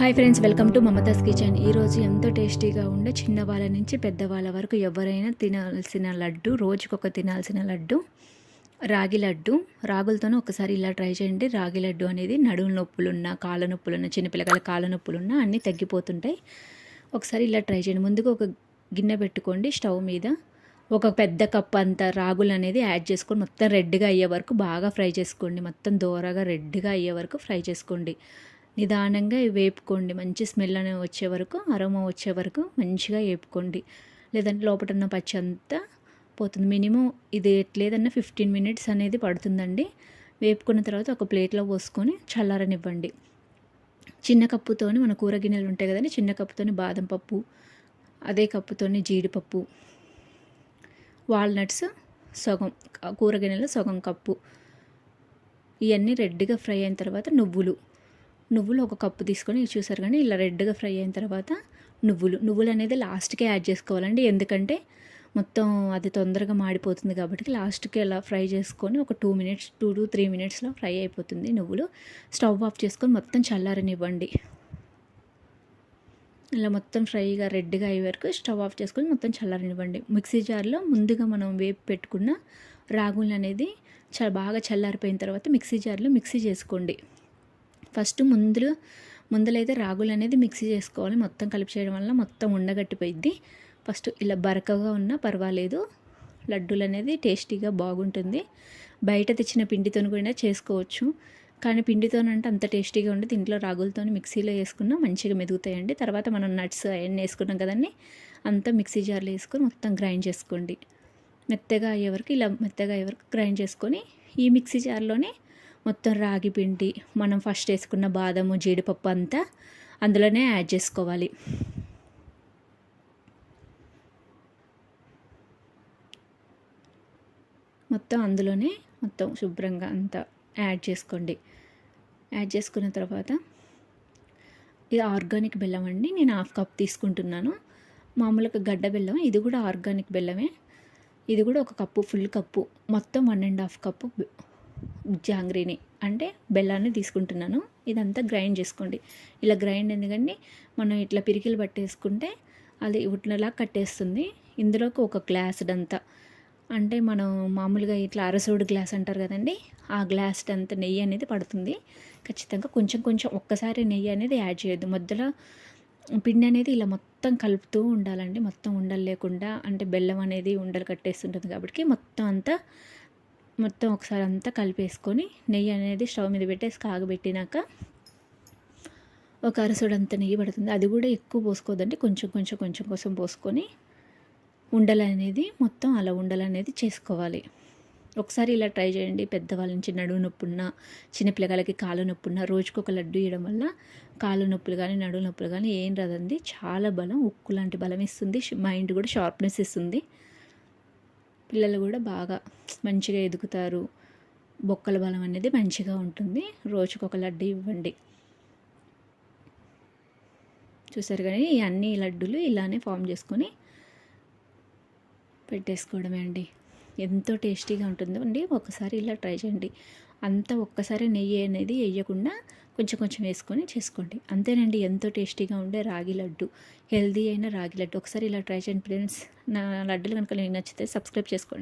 Hi friends welcome to Mamata's kitchen ఈరోజు ఎంతో టేస్టీగా ఉండే చిన్నవాళ్ళ నుంచి పెద్దవాళ్ళ వరకు ఎవరైనా తినాల్సిన లడ్డు రోజుకొక తినాల్సిన లడ్డు రాగి లడ్డు రాగులతోనే ఒకసారి ఇలా ట్రై చేయండి. రాగి లడ్డు అనేది నడుము నొప్పులున్నా కాళ్ళ నొప్పులున్నా చిన్నపిల్లకాయల కాళ్ళ నొప్పులున్నా అన్నీ తగ్గిపోతుంటాయి. ఒకసారి ఇలా ట్రై చేయండి. ముందుగా ఒక గిన్నె పెట్టుకోండి స్టవ్ మీద. ఒక పెద్ద కప్ అంత రాగులు అనేది యాడ్ చేసుకొని మొత్తం రెడ్గా అయ్యే వరకు బాగా ఫ్రై చేసుకోండి. మొత్తం దోరగా రెడ్గా అయ్యే వరకు ఫ్రై చేసుకోండి. నిదానంగా వేపుకోండి. మంచి స్మెల్ అనేది వచ్చే వరకు అరోమా వచ్చే వరకు మంచిగా వేపుకోండి. లేదంటే లోపల ఉన్న పచ్చి అంతా పోతుంది. మినిమం ఇది ఎట్లేదన్నా ఫిఫ్టీన్ మినిట్స్ అనేది పడుతుందండి. వేపుకున్న తర్వాత ఒక ప్లేట్లో పోసుకొని చల్లారనివ్వండి. చిన్న కప్పుతోని మన కూర గిన్నెలు ఉంటాయి కదండి చిన్న కప్పుతోని బాదం పప్పు అదే కప్పుతోని జీడిపప్పు వాల్నట్స్ సగం కూర గిన్నెలో సగం కప్పు. ఇవన్నీ రెడ్గా ఫ్రై అయిన తర్వాత నువ్వులు. నువ్వులు ఒక కప్పు తీసుకొని చూసారు కానీ ఇలా రెడ్గా ఫ్రై అయిన తర్వాత నువ్వులు. నువ్వులు అనేది లాస్ట్కే యాడ్ చేసుకోవాలండి. ఎందుకంటే మొత్తం అది తొందరగా మాడిపోతుంది కాబట్టి లాస్ట్కి అలా ఫ్రై చేసుకొని ఒక two minutes two to three మినిట్స్లో ఫ్రై అయిపోతుంది నువ్వులు. స్టవ్ ఆఫ్ చేసుకొని మొత్తం చల్లారనివ్వండి. ఇలా మొత్తం ఫ్రైగా రెడ్గా అయ్యే వరకు స్టవ్ ఆఫ్ చేసుకొని మొత్తం చల్లారనివ్వండి. మిక్సీ జార్లో ముందుగా మనం వేపు పెట్టుకున్న రాగులు అనేది చాలా బాగా చల్లారిపోయిన తర్వాత మిక్సీ జార్లో మిక్సీ చేసుకోండి. ఫస్ట్ ముందులు ముందలైతే రాగులు అనేది మిక్సీ చేసుకోవాలి. మొత్తం కలిపి చేయడం వల్ల మొత్తం ఉండగట్టిపోయిద్ది. ఫస్ట్ ఇలా బరకగా ఉన్నా పర్వాలేదు. లడ్డూలు అనేది టేస్టీగా బాగుంటుంది. బయట తెచ్చిన పిండితో కూడా చేసుకోవచ్చు. కానీ పిండితోనంటే అంత టేస్టీగా ఉండదు. ఇంట్లో రాగులతో మిక్సీలో వేసుకున్నా మంచిగా మెదుగుతాయండి. తర్వాత మనం నట్స్ అవన్నీ వేసుకున్నాం కదండి అంతా మిక్సీ జార్లో వేసుకొని మొత్తం గ్రైండ్ చేసుకోండి. మెత్తగా అయ్యే వరకు ఇలా మెత్తగా అయ్యే వరకు గ్రైండ్ చేసుకొని ఈ మిక్సీ జార్లోనే మొత్తం రాగి పిండి మనం ఫస్ట్ వేసుకున్న బాదము జీడిపప్పు అంతా అందులోనే యాడ్ చేసుకోవాలి. మొత్తం అందులోనే మొత్తం శుభ్రంగా అంతా యాడ్ చేసుకోండి. యాడ్ చేసుకున్న తర్వాత ఇది ఆర్గానిక్ బెల్లం అండి నేను హాఫ్ కప్ తీసుకుంటున్నాను. మామూలుగా గడ్డ బెల్లం ఇది కూడా ఆర్గానిక్ బెల్లమే. ఇది కూడా ఒక కప్పు ఫుల్ కప్పు. మొత్తం వన్ అండ్ హాఫ్ కప్పు జాంగ్రీని అంటే బెల్లాన్ని తీసుకుంటున్నాను. ఇదంతా గ్రైండ్ చేసుకోండి. ఇలా గ్రైండ్ ఎందుకండి మనం ఇట్లా పిరికిలు పట్టేసుకుంటే అది ఉట్లలా కట్టేస్తుంది. ఇందులోకి ఒక గ్లాస్ అంతా అంటే మనం మామూలుగా ఇట్లా అరసోడు గ్లాస్ అంటారు కదండి ఆ గ్లాస్ అంత నెయ్యి అనేది పడుతుంది. ఖచ్చితంగా కొంచెం కొంచెం ఒక్కసారి నెయ్యి అనేది యాడ్ చేయొద్దు. మధ్యలో పిండి అనేది ఇలా మొత్తం కలుపుతూ ఉండాలండి. మొత్తం ఉండలు లేకుండా అంటే బెల్లం అనేది ఉండలు కట్టేస్తుంటుంది కాబట్టి మొత్తం అంతా మొత్తం ఒకసారి అంతా కలిపేసుకొని నెయ్యి అనేది స్టవ్ మీద పెట్టేసి కాగబెట్టినాక ఒక అరసుడంత నెయ్యి పడుతుంది. అది కూడా ఎక్కువ పోసుకోదండి. కొంచెం కొంచెం కొంచెం కోసం పోసుకొని ఉండలు అనేది మొత్తం అలా ఉండలు అనేది చేసుకోవాలి. ఒకసారి ఇలా ట్రై చేయండి. పెద్దవాళ్ళ నుంచి నడువు నొప్పి చిన్నపిల్లగాళ్ళకి చిన్నపిల్లగాలకి కాలు నొప్పి రోజుకు ఒక లడ్డు ఇవ్వడం వల్ల కాలు నొప్పులు కానీ నడువు నొప్పులు కానీ ఏం రాదండి. చాలా బలం ఉక్కు లాంటి బలం ఇస్తుంది. మైండ్ కూడా షార్ప్నెస్ ఇస్తుంది. పిల్లలు కూడా బాగా మంచిగా ఎదుగుతారు. బొక్కల బలం అనేది మంచిగా ఉంటుంది. రోజుకు ఒక లడ్డు ఇవ్వండి. చూసారు కానీ అన్ని లడ్డూలు ఇలానే ఫామ్ చేసుకొని పెట్టేసుకోవడమే అండి. ఎంతో టేస్టీగా ఉంటుందో అండి. ఒకసారి ఇలా ట్రై చేయండి. అంతా ఒక్కసారి నెయ్యి అనేది వేయకుండా కొంచెం కొంచెం వేసుకొని చేసుకోండి. అంతేనండి ఎంతో టేస్టీగా ఉండే రాగి లడ్డు. హెల్దీ అయిన రాగి లడ్డు. ఒకసారి ఇలా ట్రై చేయండి ఫ్రెండ్స్. నా లడ్డులు కనుక మీకు నచ్చితే సబ్స్క్రైబ్ చేసుకోండి.